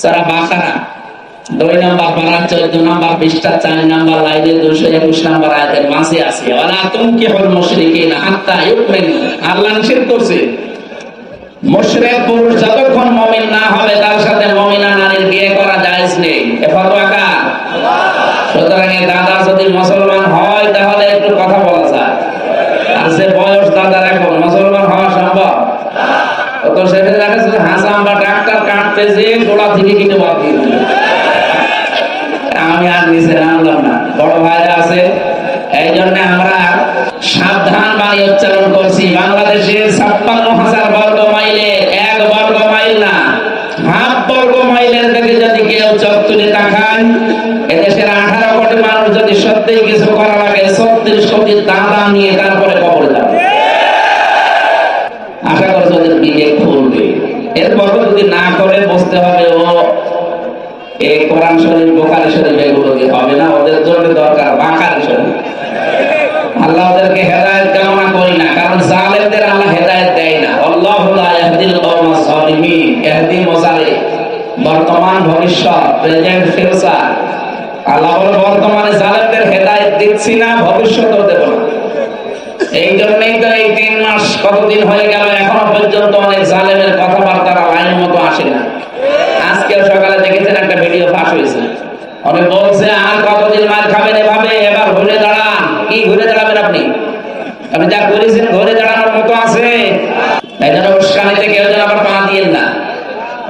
সারা বাকারা দুই নম্বর পারা চোদ্দ নম্বর পৃষ্ঠা, চার নম্বর লাইনে, দুশো একুশ নম্বর আয়াতের মাঝে আছে ওলা তুমি হল আল্লাহ নিষেধ করছে। মুশরিক পুরুষ যতক্ষণ মুমিন না হবে, তার সাথে মুমিনা নারীর বিয়ে করা জায়েজ নেই। এ ফতোয়া কার? সুতরাং দাদা যদি হয় তাহলে একটু কথা বলা যায় আর সে বয়স দাদার এখন মুসলমান হওয়া সম্ভব ও তো সেখানে দেখা যাচ্ছে হাসাম বা ডাক্তার কাটতে যে গোড়া থেকে কিনে বাদ দিয়ে দিল। আমি আর নিচে নামলাম না। বড় ভাইরা আছে এই জন্য আমরা সাবধান বাণী উচ্চারণ করছি। বাংলাদেশের ছাপ্পান্ন হাজার বর্গ মাইলে এক বর্গ মাইল না, হাফ বর্গ মাইলের দিকে যদি কেউ চোখ তুলে তাকায়, এদেশের আঠারো কোটি মানুষ যদি সত্যিই কিছু করা লাগে ছত্রিশ কোটি দাঁড়া নিয়ে তারপরে কবর যাবে। আশা করছি ওদের বিবেক খুলবে। এরপর যদি না করে বুঝতে হবে ও এই কোরআন শরীফ, বোখারি শরীফ জন্য দরকার, বাকার শরীফ আল্লাহ হেদায়েত কামনা করি না, কারণ জালেমদের আল্লাহ হেদায়েত দেয় না। বর্তমান ভবিষ্যৎ, প্রেজেন্ট ফিউচার। আল্লাহ বর্তমানে জালেমদের হেদায়েত দিচ্ছি না, ভবিষ্যতেও দেব না। এই জন্যই তো এই তিন মাস কতদিন হয়ে গেল, এখনও পর্যন্ত অনেক জালেমের কথাবার্তা লাইন মতো আসে না। আজকে সকালে দেখেছেন একটা ভিডিও ফাঁস হয়েছে। অনেক বলছে, আর কতদিন মার খাবেন এভাবে এবার ঘুরে দাঁড়ান কি ঘুরে দাঁড়াবেন আপনি আপনি যা করেছেন ঘুরে দাঁড়ানোর মতো আছে। এই জন্য উস্কানিতে কেউ যেন আবার পা দিয়েন না।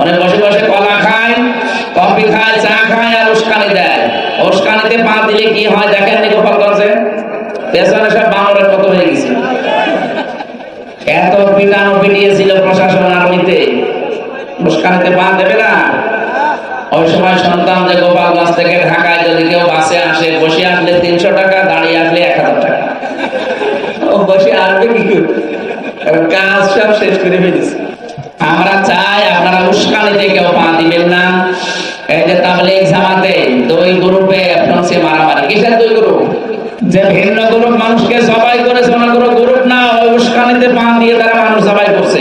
অনেক বসে বসে কলা খায়, কফি খায়, চা খায় আর উস্কানি দেয়। উস্কানিতে পা দিলে কি হয় দেখেন নি গোপালগঞ্জে? পেছনে সব বানরের মতো হয়ে গেছে। এত পিটানো পিটিয়েছিল প্রশাসন আর্মিতে। মুস্কানিতে পা দেবে না। ওই সময় সন্তান যে গোপালগঞ্জ থেকে ঢাকায় যদি কেউ বাসে আসে, বসে আসলে তিনশো টাকা, দাঁড়িয়ে আসলে এক হাজার টাকা। বসে আসবে কি করে? কাজ সব শেষ করে ফেলেছে। আমরা চাই আপনারা উস্কানিতে কেউ পা দিবেন না। এই যে তাবলিগ জামাতে দুই গ্রুপে ফ্রান্সে মারামারি। কিসের দুই গ্রুপ? যে ভিন্ন গ্রুপ মানুষকে সবাই করেছে ওনাগুলো গ্রুপ না উস্কানিতে পা দিয়ে তারা মানুষ সবাই করছে।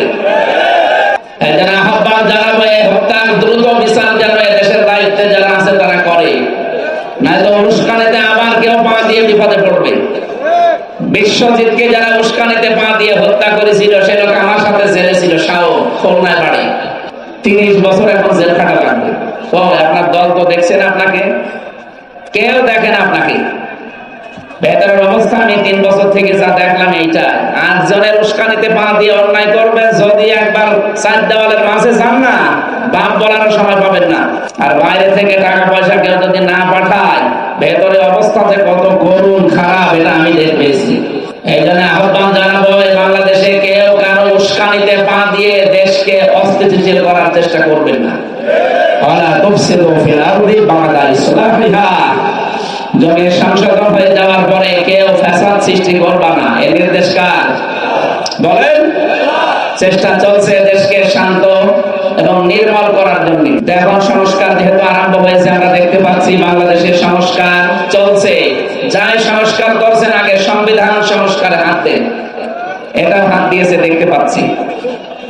যারা আহ্বান জানাব, হত্যার দ্রুত বিচার যেন দেশের দায়িত্বে যারা আছে তারা করে। নয়তো অনুষ্ঠানেতে আবার কেউ পা দিয়ে বিপদে পড়বে। বিশ্বজিৎকে যারা উস্কানিতে পা দিয়ে হত্যা করেছিল, সে লোক আমার সাথে জেলে ছিল শাও খুলনায় বাড়ি। তিরিশ বছর এখন জেল খাটা লাগবে। ও আপনার দল তো দেখছেন আপনাকে। কেউ দেখেন আপনাকে। ভেতরের অবস্থা আমি তিন বছর থেকে যা দেখলাম এইটা। আটজনের উস্কানিতে পা দিয়ে অন্যায় করবেন, যদি একবার চার দেওয়ালের মাঝে যান না, বাপ বলার সময় পাবেন না। আর বাইরে থেকে টাকা পয়সা কেউ যদি না পাঠায় ভেতরে অবস্থা যে কত করুণ খারাপ, এটা আমি দেখে পেয়েছি এই জন্য আহ্বান জানাব বাংলাদেশে কেউ কারও উস্কানিতে পা দিয়ে দেশকে অস্থিতিশীল করার চেষ্টা করবেন না। হয়ে চেষ্টা চলছে দেশকে শান্ত এবং নির্মল করার জন্য। এখন সংস্কার যেহেতু আরম্ভ হয়েছে, আমরা দেখতে পাচ্ছি বাংলাদেশের সংস্কার চলছে। যাই সংস্কার করছেন, আগে সংবিধান সংস্কারে হাত দেন। হাত দিয়েছে, দেখতে পাচ্ছি।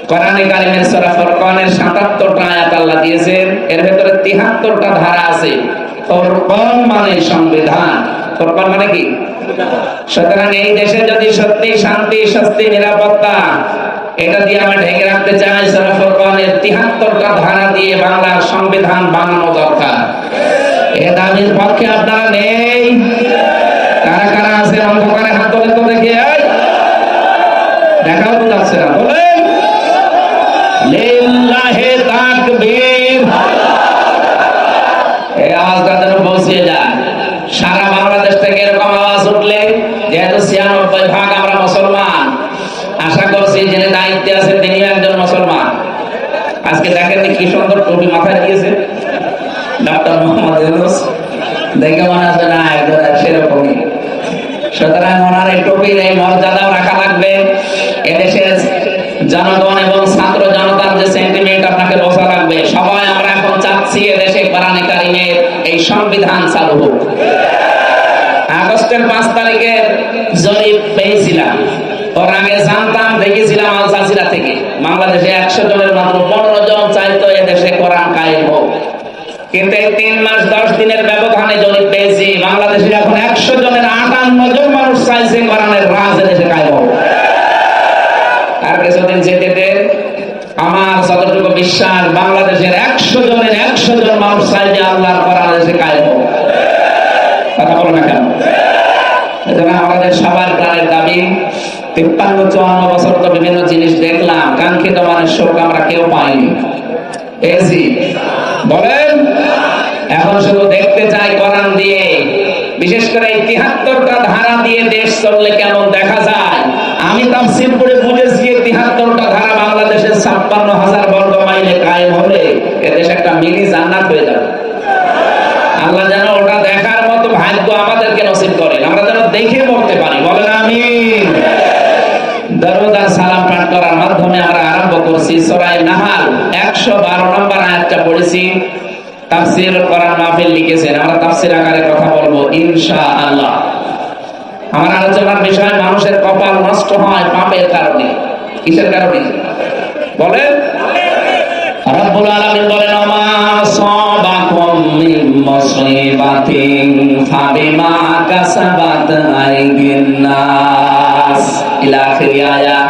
কোরআনে কারিমের সূরা ফুরকানের 77টা আয়াত আল্লাহ দিয়েছেন। এর ভেতরে 73টা ধারা আছে। ফুরকান মানে সংবিধান। ফুরকান মানে কি? সুতরাং এই দেশে যদি সত্যি, শান্তি, স্বস্তি, নিরাপত্তা এটা দিয়ে আমরা ঢেকে রাখতে চাই সূরা ফুরকানের 73টা ধারা দিয়ে বাংলার সংবিধান বানানো দরকার। এ দাবির পক্ষে আপনারা নেই। কারা কারা আছে অন্ধকারে হাত তোলেন তো দেখি দেখাও তো যাচ্ছে না, বলেন। তাকবীর। আওয়াজটা যেন পৌঁছে যায় সারা বাংলাদেশ থেকে এরকম আওয়াজ উঠলে যেহেতু ছিয়ানব্বই ভাগ আমরা মুসলমান আশা করছি যিনি দায়িত্বে আছেন তিনি একজন মুসলমান আজকে দেখেন কি সুন্দর টুপি মাথায় দিয়েছে। ডক্টর মোহাম্মদ ইউনুস। দেখে মনে আছে না একজন সেরকমই। সুতরাং ওনার এই টুপির এই মর্যাদাও রাখা লাগবে। এদেশের জনগণ এবং ছাত্র জনতার যে সেন্টিমেন্ট আপনাকে বোঝা লাগবে, সবাই আমরা এখন চাচ্ছি এদেশে কোরআনে কারিমের এই সংবিধান চালু হোক। আগস্টের পাঁচ তারিখে জরিপ পেয়েছিলাম। ওর আগে জানতাম, দেখেছিলাম আল জাজিরা থেকে। বাংলাদেশে একশো জনের মাত্র পনেরো জন চাইতো এদেশে কোরআন কায়েম হোক। কিন্তু এই তিন মাস, দশ দিনের ব্যবধানে জরিপ পেয়েছি বাংলাদেশে এখন একশো জনের আটান্ন জন মানুষ চাইছে কোরআনের রাজ এদেশে কায়েম হোক। আর কিছুদিন যেতে দেন আমার যতটুকু বিশ্বাস, বাংলাদেশের একশো জনের একশো জন মানুষ চাইছে আল্লাহর কোরআন এদেশে কায়েম হোক। কথা বলো না কেন? এজন্য আমাদের সবার প্রাণের দাবি তিপ্পান্ন, চুয়ান্ন বছর তো বিভিন্ন জিনিস দেখলাম। কাঙ্ক্ষিত শোক আমরা কেউ পাইনি। পেয়েছি বলেন? এখন শুধু দেখতে চাই কোরআন দিয়ে। বিশেষ করে তিহাত্তরটা ধারা দিয়ে দেশ চললে কেমন দেখা যায়? আমি বুঝেছি তিহাত্তরটা ধারা বাংলাদেশের ছাপ্পান্ন হাজার বর্গ মাইলে কায়েম হলে এদেশ একটা মিনি জান্নাত হয়ে যাবে। আল্লাহ যেন ওটা দেখার মতো ভাগ্য আমাদেরকে নসিব আমরা যেন দেখে মরতে পারি। বলেন আমি করার মাধ্যমে আমরা আরম্ভ করছি সরাই নাহাল। একশো বারো নম্বর আয়াতটা পড়েছি। তাফসির করার মাহফিল লিখেছেন। আমরা তাফসির আকারে কথা বলব ইনশা আল্লাহ আমার আলোচনার বিষয়, মানুষের কপাল নষ্ট হয় পাপের কারণে। কিসের কারণে? বলেন। রব্বুল আলামিন বলেন আমা সাবাকুম মিন মুসিবাতিন ফাবিমা কাসাবাত আইদিন নাস। ইলা আখির আয়াত।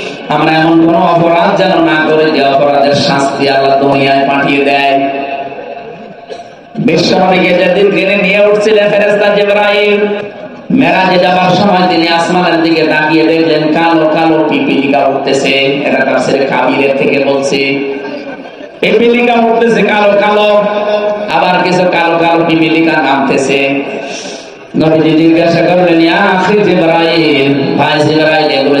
আমরা এমন কোন অপরাধ যেন না করে যে অপরাধের শাস্তি আল্লাহ দুনিয়ায় পাঠিয়ে দেয়। যেদিন নিয়ে উঠছিলেন ফেরেস্তা মেরাজে যাবার সময় তিনি আসমানের দিকে তাকিয়ে দেখলেন কালো কালো পিপিলিকা উঠতেছে। এটা থেকে বলছে। পিপিলিকা উঠতেছে কালো কালো, আবার কিছু কালো কালো পিপিলিকা নামতেছে। নবীজি জিজ্ঞাসা করলেন, ইয়া আখি জিব্রাইল, ভাই এগুলো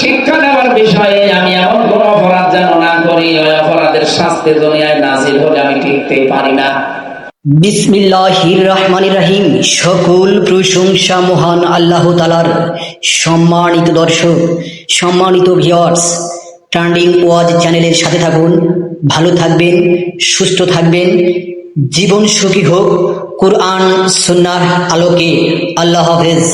শিক্ষা নেওয়ার বিষয়ে আমি এমন কোন অপরাধ যেন না করি, ওই অপরাধের শাস্তি দুনিয়ায় নাজিল হলে আমি টিকতেই পারি না। বিসমিল্লাহির রহমানির রহিম সকল প্রশংসা মহান আল্লাহ তালার সম্মানিত দর্শক, সম্মানিত ভিওয়ার্স ট্রান্ডিং ওয়াজ চ্যানেলের সাথে থাকুন, ভালো থাকবেন, সুস্থ থাকবেন, জীবন সুখী হোক, কোরআন, সুন্নার আলোকে। আল্লাহ হাফেজ।